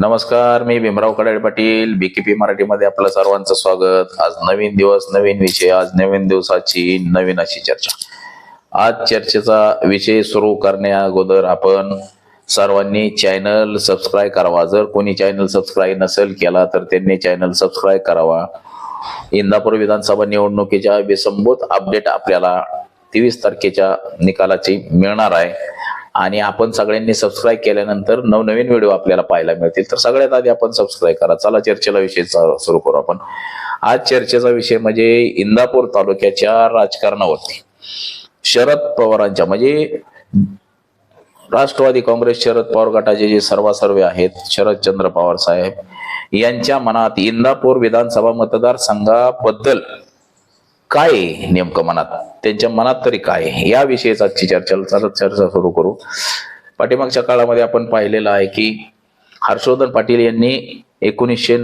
नमस्कार मी भीमराव कडाळे पाटील बीकेपी मराठीमध्ये आपलं सर्वांचं स्वागत. आज नवीन दिवस नवीन विषय आज नवीन दिवसाची नवीन अशी चर्चा. आज चर्चेचा विषय सुरू करण्या अगोदर आपण सर्वांनी चॅनल सबस्क्राईब करावा. जर कोणी चॅनल सबस्क्राईब नसेल केला तर त्यांनी चॅनल सबस्क्राईब करावा. इंदापूर विधानसभा निवडणुकीच्या विसंबूत अपडेट आपल्याला तेवीस तारखेच्या निकालाची मिळणार आहे. आणि आपण सगळ्यांनी सबस्क्राईब केल्यानंतर नवनवीन व्हिडिओ आपल्याला पाहायला मिळतील. तर सगळ्यात आधी आपण सबस्क्राईब करा. चला चर्चेला विषय सुरू करू आपण. आज चर्चेचा विषय म्हणजे इंदापूर तालुक्याच्या राजकारणावरती. शरद पवारांच्या म्हणजे राष्ट्रवादी काँग्रेस शरद पवार गटाचे जे सर्वासर्वे आहेत शरदचंद्र पवार साहेब यांच्या मनात इंदापूर विधानसभा मतदारसंघाबद्दल काय आहे नेमकं मनात? त्यांच्या मनात तरी काय याविषयीच आजची चर्चा चर्चा सुरू करू. पाठीमागच्या काळामध्ये आपण पाहिलेलं आहे की हर्षवर्धन पाटील यांनी एकोणीसशे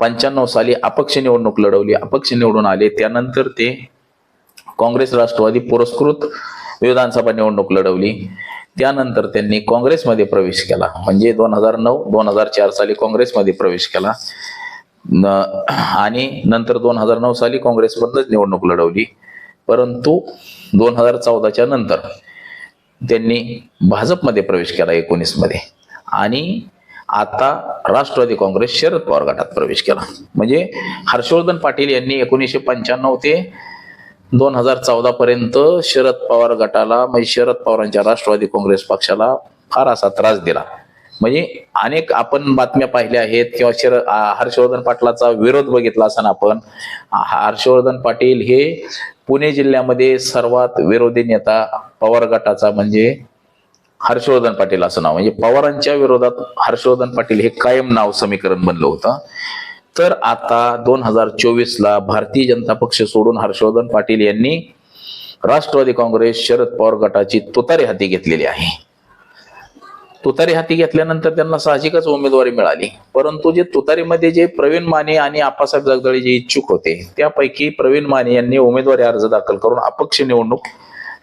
पंच्याण्णव साली अपक्ष निवडणूक लढवली. अपक्ष निवडून आले. त्यानंतर ते काँग्रेस राष्ट्रवादी पुरस्कृत विधानसभा निवडणूक लढवली. त्यानंतर त्यांनी काँग्रेसमध्ये प्रवेश केला. म्हणजे दोन हजार नऊ दोन हजार चार साली काँग्रेसमध्ये प्रवेश केला. न आणि नंतर दोन हजार नऊ साली काँग्रेसमधनच निवडणूक लढवली. परंतु दोन हजार चौदाच्या नंतर त्यांनी भाजपमध्ये प्रवेश केला एकोणीसमध्ये आणि आता राष्ट्रवादी काँग्रेस शरद पवार गटात प्रवेश केला. म्हणजे हर्षवर्धन पाटील यांनी एकोणीसशे पंच्याण्णव ते दोन हजार चौदा पर्यंत शरद पवार गटाला म्हणजे शरद पवारांच्या राष्ट्रवादी काँग्रेस पक्षाला फार असा त्रास दिला. म्हणजे अनेक आपण बातम्या पाहिल्या आहेत किंवा शर हर्षवर्धन पाटलाचा विरोध बघितला असताना आपण. हर्षवर्धन पाटील हे पुणे जिल्ह्यामध्ये सर्वात विरोधी नेता पवार गटाचा म्हणजे हर्षवर्धन पाटील असं नाव. म्हणजे पवारांच्या विरोधात हर्षवर्धन पाटील हे कायम नाव समीकरण बनलं होतं. तर आता दोन हजार चोवीस ला भारतीय जनता पक्ष सोडून हर्षवर्धन पाटील यांनी राष्ट्रवादी काँग्रेस शरद पवार गटाची तुतारी हाती घेतलेली आहे. तुतारी हाती घेतल्यानंतर त्यांना साहजिकच उमेदवारी मिळाली. परंतु जे तुतारीमध्ये जे प्रवीण माने आणि आप्पासाहेब जगदळे जे इच्छुक होते त्यापैकी प्रवीण माने यांनी उमेदवारी अर्ज दाखल करून अपक्ष निवडणूक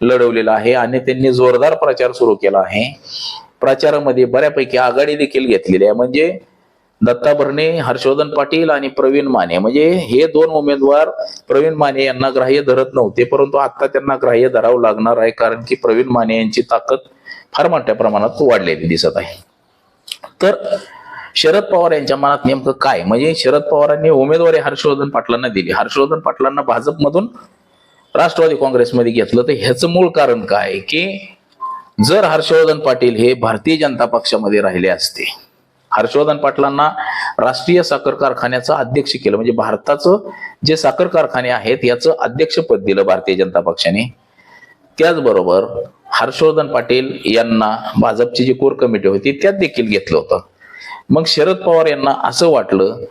लढवलेला आहे आणि त्यांनी जोरदार प्रचार सुरू केला आहे. प्रचारामध्ये बऱ्यापैकी आघाडी देखील घेतलेली आहे. म्हणजे दत्ता भरणे हर्षवर्धन पाटील आणि प्रवीण माने. म्हणजे हे दोन उमेदवार प्रवीण माने यांना ग्राह्य धरत नव्हते परंतु आता त्यांना ग्राह्य धरावं लागणार आहे कारण की प्रवीण माने यांची ताकद फार मोठ्या प्रमाणात वाढलेली दिसत आहे. तर शरद पवार यांच्या मनात नेमकं काय? म्हणजे शरद पवारांनी उमेदवारी हर्षवर्धन पाटलांना दिली. हर्षवर्धन पाटलांना भाजपमधून राष्ट्रवादी काँग्रेसमध्ये घेतलं. तर ह्याचं मूळ कारण काय? की जर हर्षवर्धन पाटील हे भारतीय जनता पक्षामध्ये राहिले असते हर्षवर्धन पाटलांना राष्ट्रीय साखर कारखान्याचं अध्यक्ष केलं म्हणजे भारताचं जे साखर कारखाने आहेत याचं अध्यक्षपद दिलं भारतीय जनता पक्षाने. त्याचबरोबर हर्षवर्धन पाटील यांना भाजपची जी कोर कमिटी होती त्यात देखील घेतलं होतं. मग शरद पवार यांना असं वाटलं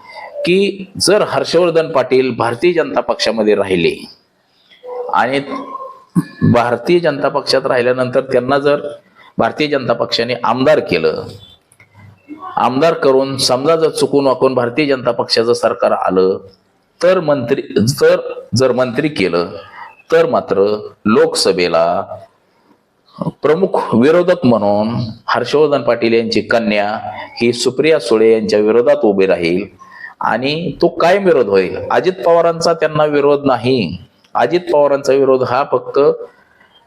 की जर हर्षवर्धन पाटील भारतीय जनता पक्षामध्ये राहिले आणि भारतीय जनता पक्षात राहिल्यानंतर त्यांना जर भारतीय जनता पक्षाने आमदार केलं आमदार करून समजा जर चुकून वाकून भारतीय जनता पक्षाचं सरकार आलं तर मंत्री जर जर मंत्री केलं तर मात्र लोकसभेला प्रमुख विरोधक म्हणून हर्षवर्धन पाटील यांची कन्या ही सुप्रिया सुळे यांच्या विरोधात उभी राहील आणि तो काय विरोध होईल. अजित पवारांचा त्यांना विरोध नाही. अजित पवारांचा विरोध हा फक्त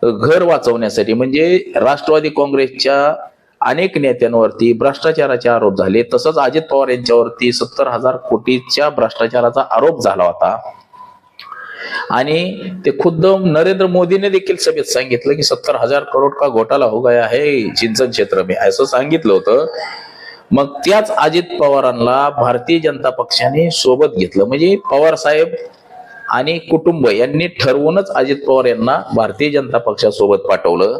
घर वाचवण्यासाठी म्हणजे राष्ट्रवादी काँग्रेसच्या अनेक नेत्यांवरती भ्रष्टाचाराचे आरोप झाले. तसंच अजित पवार यांच्यावरती सत्तर हजार कोटीच्या भ्रष्टाचाराचा आरोप झाला होता. आणि ते खुद्द नरेंद्र मोदीने देखील सभेत सांगितलं की सत्तर हजार करोड का घोटाला हो गया है चिंचन क्षेत्र मी. असं सांगितलं होतं. मग त्याच अजित पवारांना भारतीय जनता पक्षाने सोबत घेतलं. म्हणजे पवार साहेब आणि कुटुंब यांनी ठरवूनच अजित पवार यांना भारतीय जनता पक्षासोबत पाठवलं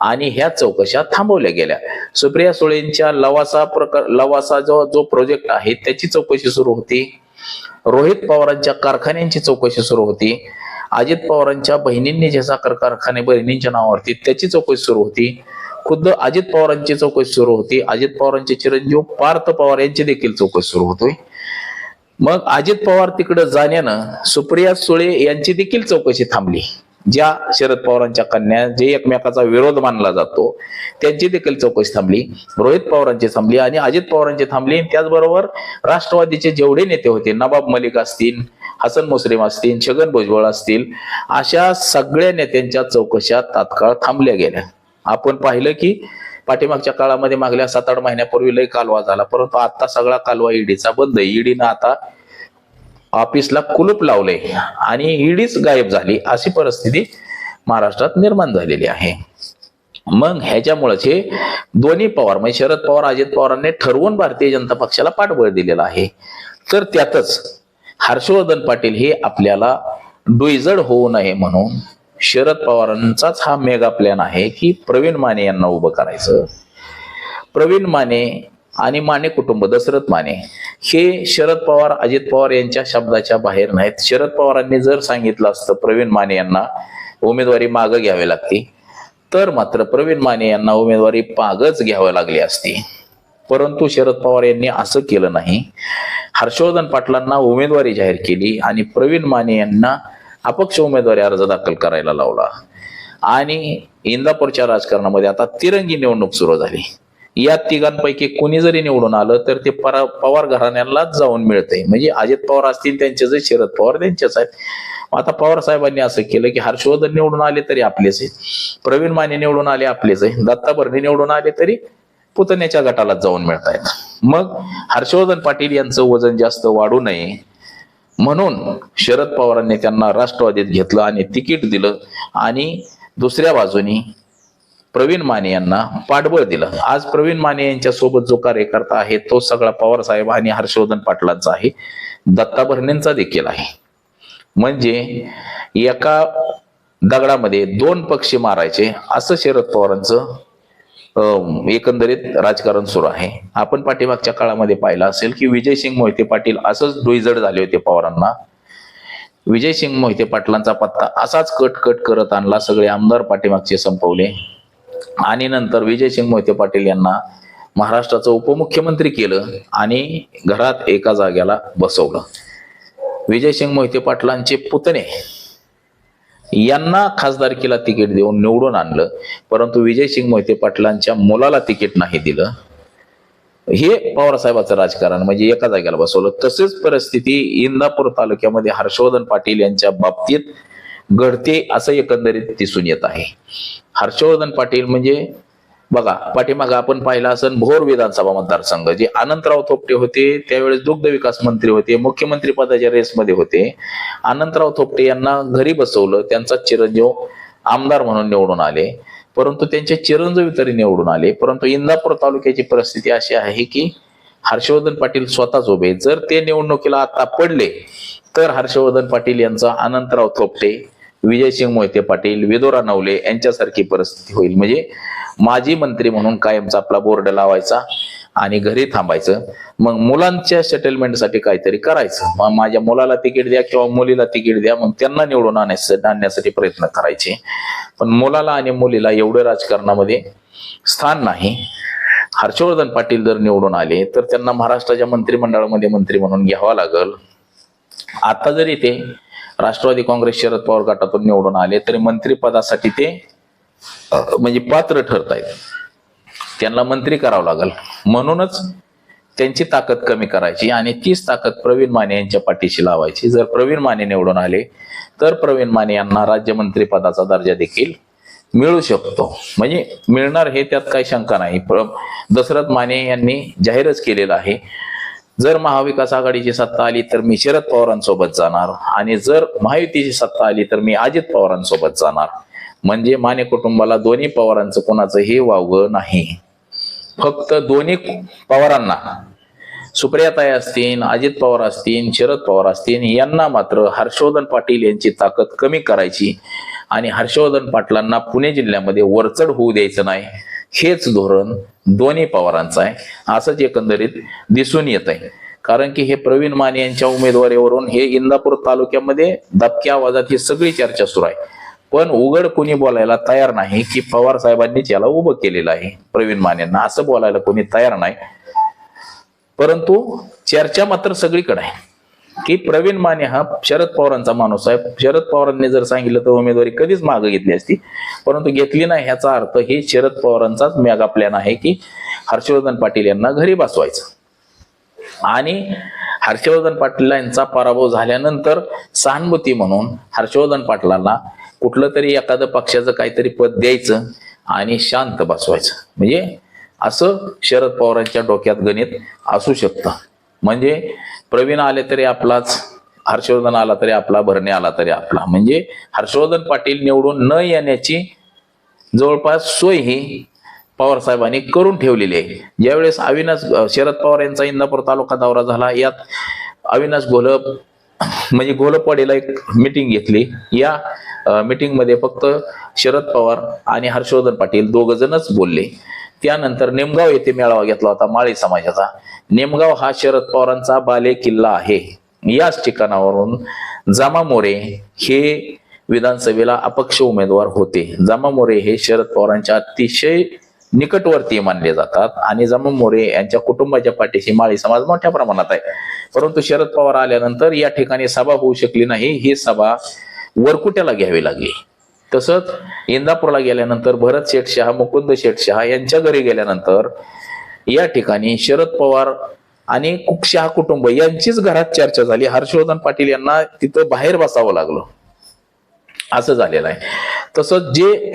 आणि ह्या चौकशा थांबवल्या गेल्या. सुप्रिया सुळेंच्या लवासा प्रकार लवासा जो जो प्रोजेक्ट आहे त्याची चौकशी सुरू होती. रोहित पवारांच्या कारखान्यांची चौकशी सुरू होती. अजित पवारांच्या बहिणींनी जे साखर कारखाने बहिणींच्या नावावरती त्याची चौकशी सुरू होती. खुद्द अजित पवारांची चौकशी सुरू होती. अजित पवारांचे चिरंजीव पार्थ पवार यांची देखील चौकशी सुरू होती. मग अजित पवार तिकडे जाण्यानं सुप्रिया सुळे यांची देखील चौकशी थांबली. ज्या शरद पवारांच्या कन्या जे एकमेकाचा विरोध मानला जातो त्यांची देखील चौकशी थांबली रोहित पवारांची थांबली आणि अजित पवारांची थांबली. त्याचबरोबर राष्ट्रवादीचे जेवढे नेते होते नवाब मलिक असतील हसन मुस्लिम असतील छगन भुजबळ असतील अशा सगळ्या नेत्यांच्या चौकशा तात्काळ थांबल्या गेल्या. आपण पाहिलं की पाठीमागच्या काळामध्ये मागल्या सात आठ महिन्यापूर्वी लय कालवा झाला परंतु आता सगळा कालवा ईडीचा बंद आहे. ईडीनं आता ऑफिसला कुलूप लावले आणि ईडीच गायब झाली अशी परिस्थिती महाराष्ट्रात निर्माण झालेली आहे. मग ह्याच्यामुळेच हे दोन्ही पवार म्हणजे शरद पवार अजित पवारांनी ठरवून भारतीय जनता पक्षाला पाठबळ दिलेलं आहे. तर त्यातच हर्षवर्धन पाटील हे आपल्याला डुईजड होऊ नये म्हणून शरद पवारांचाच हा मेगा प्लॅन आहे की प्रवीण माने यांना उभं करायचं. प्रवीण माने आणि माने कुटुंब दशरथ माने. हे शरद पवार अजित पवार यांच्या शब्दाच्या बाहेर नाहीत. शरद पवारांनी जर सांगितलं असतं प्रवीण माने यांना उमेदवारी मागं घ्यावी लागते. तर मात्र प्रवीण माने यांना उमेदवारी मागच घ्यावी लागली असती. परंतु शरद पवार यांनी असं केलं नाही. हर्षवर्धन पाटलांना उमेदवारी जाहीर केली आणि प्रवीण माने यांना अपक्ष उमेदवारी अर्ज दाखल करायला लावला. आणि इंदापूरच्या राजकारणामध्ये आता तिरंगी निवडणूक सुरू झाली. या तिघांपैकी कोणी जरी निवडून आलं तर ते परा पवार घराण्यालाच जाऊन मिळतंय. म्हणजे अजित पवार असतील त्यांचे जे शरद पवार त्यांचेच आहेत. आता पवार साहेबांनी असं केलं की हर्षवर्धन निवडून आले तरी आपलेच आहे प्रवीण माने निवडून आले आपलेच आहे दत्ता भरणे निवडून आले तरी पुतण्याच्या गटाला जाऊन मिळत आहेत. मग हर्षवर्धन पाटील यांचं वजन जास्त वाढू नये म्हणून शरद पवारांनी त्यांना राष्ट्रवादीत घेतलं आणि तिकीट दिलं आणि दुसऱ्या बाजूनी प्रवीण माने यांना पाठबळ दिलं. आज प्रवीण माने यांच्या सोबत जो कार्यकर्ता आहे तो सगळा पवार साहेब आणि हर्षवर्धन पाटलांचा आहे. दत्ता भरणेंचा देखील आहे. म्हणजे एका दगडामध्ये दोन पक्षी मारायचे असं शरद पवारांचं एकंदरीत राजकारण सुरू आहे. आपण पाठीमागच्या काळामध्ये पाहिलं असेल की विजयसिंग मोहिते पाटील असंच डुईजड झाले होते पवारांना. विजयसिंग मोहिते पाटलांचा पत्ता असाच कट कट करत आणला सगळे आमदार पाठीमागचे संपवले. आणि नंतर विजयसिंग मोहिते पाटील यांना महाराष्ट्राचं उपमुख्यमंत्री केलं आणि घरात एका जाग्याला बसवलं. विजयसिंग मोहिते पाटलांचे पुतणे यांना खासदारकीला तिकीट देऊन निवडून आणलं. परंतु विजयसिंग मोहिते पाटलांच्या मुलाला तिकीट नाही दिलं. हे पवारसाहेबाचं राजकारण म्हणजे एका जागेला बसवलं. तसेच परिस्थिती इंदापूर तालुक्यामध्ये हर्षवर्धन पाटील यांच्या बाबतीत घडते असं एकंदरीत दिसून येत आहे. हर्षवर्धन पाटील म्हणजे बघा पाठीमागं आपण पाहिलं असन भोर विधानसभा मतदारसंघ जे अनंतराव थोपटे होते त्यावेळेस दुग्ध विकास मंत्री होते मुख्यमंत्री पदाच्या रेसमध्ये होते. अनंतराव थोपटे यांना घरी बसवलं त्यांचा चिरंजीव आमदार म्हणून निवडून आले. परंतु त्यांचे चिरंजीव तरी निवडून आले. परंतु इंदापूर तालुक्याची परिस्थिती अशी आहे की हर्षवर्धन पाटील स्वतःच उभे जर ते निवडणुकीला आता पडले तर हर्षवर्धन पाटील यांचा अनंतराव थोपटे विजयसिंग मोहिते पाटील विदोरा नवले यांच्यासारखी परिस्थिती होईल. म्हणजे माजी मंत्री म्हणून कायमचा आपला बोर्ड लावायचा आणि घरी थांबायचं. मग मुलांच्या सेटलमेंटसाठी काहीतरी करायचं. मग माझ्या मुलाला तिकीट द्या किंवा मुलीला तिकीट द्या मग त्यांना निवडून आणायचं आणण्यासाठी प्रयत्न करायचे. पण मुलाला आणि मुलीला एवढं राजकारणामध्ये स्थान नाही. हर्षवर्धन पाटील जर निवडून आले तर त्यांना महाराष्ट्राच्या मंत्रिमंडळामध्ये मंत्री म्हणून घ्यावा लागल. आता जरी ते राष्ट्रवादी काँग्रेस शरद पवार गटातून निवडून आले तरी मंत्रिपदासाठी ते म्हणजे पात्र ठरत आहेत त्यांना मंत्री करावं लागल. म्हणूनच त्यांची ताकद कमी करायची आणि तीच ताकद प्रवीण माने यांच्या पाठीशी लावायची. जर प्रवीण माने निवडून आले तर प्रवीण माने यांना राज्यमंत्री पदाचा दर्जा देखील मिळू शकतो. म्हणजे मिळणार हे त्यात काही शंका नाही. दशरथ माने यांनी जाहीरच केलेलं आहे जर महाविकास आघाडीची सत्ता आली तर मी शरद पवारांसोबत जाणार आणि जर महायुतीची सत्ता आली तर मी अजित पवारांसोबत जाणार. म्हणजे माने कुटुंबाला दोन्ही पवारांचं कोणाचं हे वावगं नाही. फक्त दोन्ही पवारांना. सुप्रियाताई असतील अजित पवार असतील शरद पवार असतील यांना मात्र हर्षवर्धन पाटील यांची ताकद कमी करायची आणि हर्षवर्धन पाटलांना पुणे जिल्ह्यामध्ये वरचढ होऊ द्यायचं नाही. हेच धोरण दोन्ही पवारांचं आहे. असंच एकंदरीत दिसून येत आहे. कारण की हे प्रवीण माने यांच्या उमेदवारीवरून हे इंदापूर तालुक्यामध्ये दबक्या आवाजात ही सगळी चर्चा सुरू आहे. पण उघड कोणी बोलायला तयार नाही की पवार साहेबांनीच याला उभं केलेलं आहे प्रवीण मानेंना. असं बोलायला कोणी तयार नाही. परंतु चर्चा मात्र सगळीकडे आहे. की प्रवीण माने हा शरद पवारांचा माणूस आहे. शरद पवारांनी जर सांगितलं तर उमेदवारी कधीच मागे घेतली असती परंतु घेतली नाही ह्याचा अर्थ हे शरद पवारांचाच मेगा प्लॅन आहे की हर्षवर्धन पाटील यांना घरी बसवायचं. आणि हर्षवर्धन पाटील यांचा पराभव झाल्यानंतर सहानुभूती म्हणून हर्षवर्धन पाटलांना कुठलं तरी एखादं पक्षाचं काहीतरी पद द्यायचं आणि शांत बसवायचं. म्हणजे असं शरद पवारांच्या डोक्यात गणित असू शकतं. म्हणजे प्रवीण आले तरी आपलाच हर्षवर्धन आला तरी आपला भरणे आला तरी आपला. म्हणजे हर्षवर्धन पाटील निवडून न येण्याची जवळपास सोय ही पवार साहेबांनी करून ठेवलेली आहे. ज्यावेळेस अविनाश शरद पवार यांचा इंदापूर तालुका दौरा झाला यात अविनाश घोलप म्हणजे घोलपवाडीला एक मिटिंग घेतली. या मिटिंगमध्ये फक्त शरद पवार आणि हर्षवर्धन पाटील दोघ जणच बोलले. त्यानंतर नेमगाव येथे मेळावा घेतला होता माळी समाजाचा. नेमगाव हा शरद पवारांचा बाले किल्ला आहे. याच ठिकाणावरून जामा मोरे हे विधानसभेला अपक्ष उमेदवार होते. जामा मोरे हे शरद पवारांच्या अतिशय निकटवर्तीय मानले जातात आणि जामा मोरे यांच्या कुटुंबाच्या पाठीशी माळी समाज मोठ्या प्रमाणात आहे. परंतु शरद पवार आल्यानंतर या ठिकाणी सभा होऊ शकली नाही. ही सभा वरकुट्याला घ्यावी लागली. तसंच इंदापूरला गेल्यानंतर भरत शेठ शहा मुकुंद शेठ शहा यांच्या घरी गेल्यानंतर या ठिकाणी शरद पवार आणि शहा कुटुंब यांचीच घरात चर्चा झाली. हर्षवर्धन पाटील यांना तिथं बाहेर बसावं लागलं. असं झालेलं आहे. तसंच जे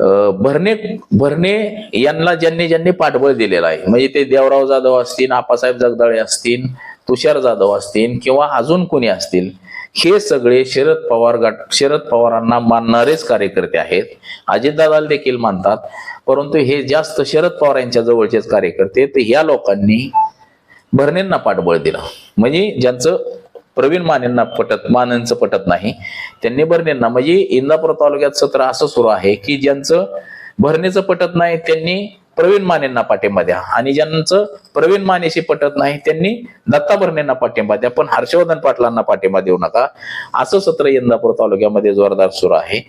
भरणे भरणे यांना ज्यांनी ज्यांनी पाठबळ दिलेलं आहे म्हणजे ते देवराव जाधव असतील आपासाहेब जगदाळे असतील तुषार जाधव असतील किंवा अजून कोणी असतील हे सगळे शरद पवार गट शरद पवारांना मानणारेच कार्यकर्ते आहेत. अजितदादाला देखील मानतात. परंतु हे जास्त शरद पवार यांच्या जवळचेच कार्यकर्ते तर ह्या लोकांनी भरणेंना पाठबळ दिलं. म्हणजे ज्यांचं प्रवीण मानेंना पटत मानेंचं पटत नाही त्यांनी भरणेंना म्हणजे इंदापूर तालुक्यात सत्र असं सुरू आहे की ज्यांचं भरणेचं पटत नाही त्यांनी प्रवीण मानेंना पाठिंबा द्या. आणि ज्यांचं प्रवीण मानेशी पटत नाही त्यांनी दत्ता भरणेंना पाठिंबा द्या. पण हर्षवर्धन पाटलांना पाठिंबा देऊ नका. असं सत्र इंदापूर तालुक्यामध्ये जोरदार सुरू आहे.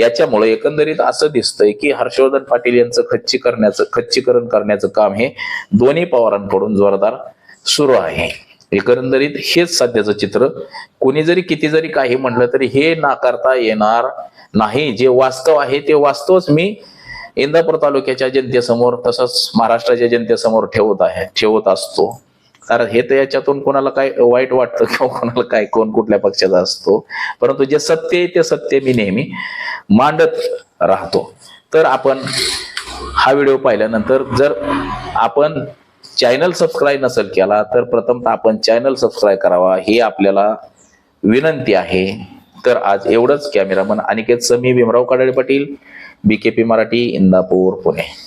याच्यामुळे एकंदरीत असं दिसतंय की हर्षवर्धन पाटील यांचं खच्ची करण्याचं खच्चीकरण करण्याचं काम हे दोन्ही पवारांकडून जोरदार सुरू आहे. एकंदरीत हेच सध्याचं चित्र. कोणी जरी किती जरी काही म्हणलं तरी हे नाकारता येणार नाही. जे वास्तव आहे ते वास्तवच मी इंदापूर तालुक्याच्या जनतेसमोर तसंच महाराष्ट्राच्या जनतेसमोर ठेवत आहे ठेवत असतो. कारण हे तर याच्यातून कोणाला काय वाईट वाटतं किंवा कोणाला काय कोण कुठल्या पक्षाचा असतो. परंतु जे सत्य आहे ते सत्य मी नेहमी मांडत राहतो. तर आपण हा व्हिडिओ पाहिल्यानंतर जर आपण चॅनल सबस्क्राईब नसेल केला तर प्रथमतः आपण चॅनल सबस्क्राईब करावा ही आपल्याला विनंती आहे. तर आज एवढंच कॅमेरामन अनिकेत समी भीमराव काडळे पाटील बीकेपी मराठी इंदापूर पुणे